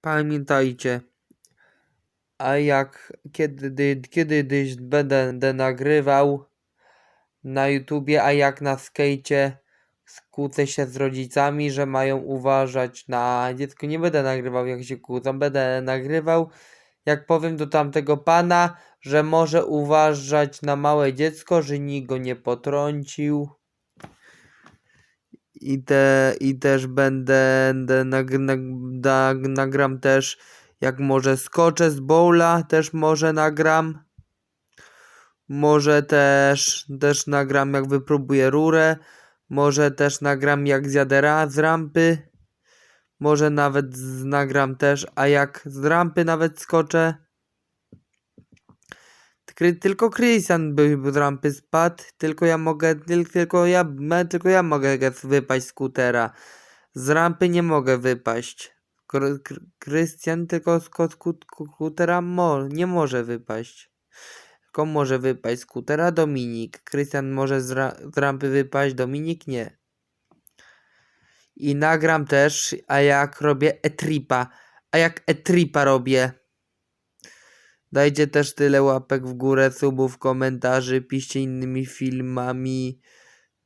Pamiętajcie, a jak kiedy, kiedyś będę, nagrywał na YouTubie, a jak na skejcie skłócę się z rodzicami, że mają uważać na dziecko. Nie będę nagrywał jak się kłócą, będę nagrywał jak powiem do tamtego pana, że może uważać na małe dziecko, że nikt go nie potrącił. I, te, I też będę, nag, nag, da, nagram też jak może skoczę z bowla, też może nagram. Może też, też nagram jak wypróbuję rurę. Może też nagram jak zjadę z rampy. Może nawet z, nagram też, a jak z rampy nawet skoczę. Kry- Tylko Krystian by z rampy spadł, tylko ja mogę, tyl- tylko ja, tylko ja mogę wypaść skutera. Z rampy nie mogę wypaść. Kry- Kry- Krystian tylko z skutera mo- nie może wypaść. Tylko może wypaść skutera Dominik. Krystian może z, ra- z rampy wypaść, Dominik nie. I nagram też, a jak robię e-tripa. A jak e-tripa robię. Dajcie też tyle łapek w górę, subów, komentarzy, piszcie innymi filmami.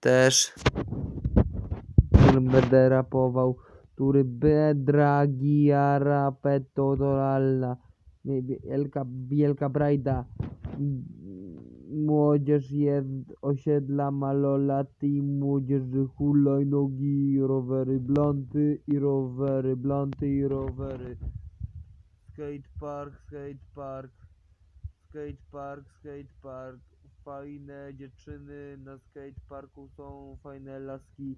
Też. Będę rapował. Który bedra, giara, petoralna. Wielka, wielka brajda. Młodzież jest osiedla malolaty i młodzieży hulajnogi, rowery blonty i rowery blonty i rowery. Skatepark, skatepark, skatepark, skatepark. Fajne dziewczyny na skateparku są fajne laski.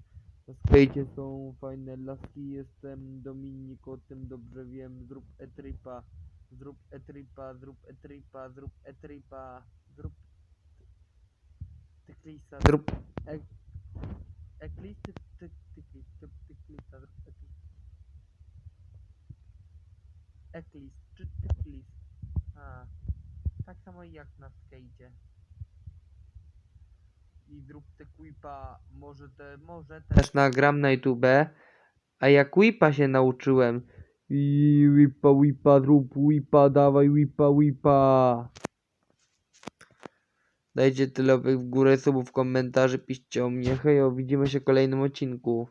Na skejcie są fajne laski. Jestem Dominik, o tym dobrze wiem. Zrób e-tripa, zrób e-tripa, zrób e-tripa, zrób e-tripa, zrób tyklisa, zrób e... Eklis, Eklis, czy tyklis? A, tak samo jak na skejcie. I zrób te quipa, może te, może też nagram na YouTube, a jak quipa się nauczyłem. I whipa, whipa, zrób whipa, dawaj whipa, whipa. Dajcie tyle w górę, subów, komentarzy, piszcie o mnie. Hejo, widzimy się w kolejnym odcinku.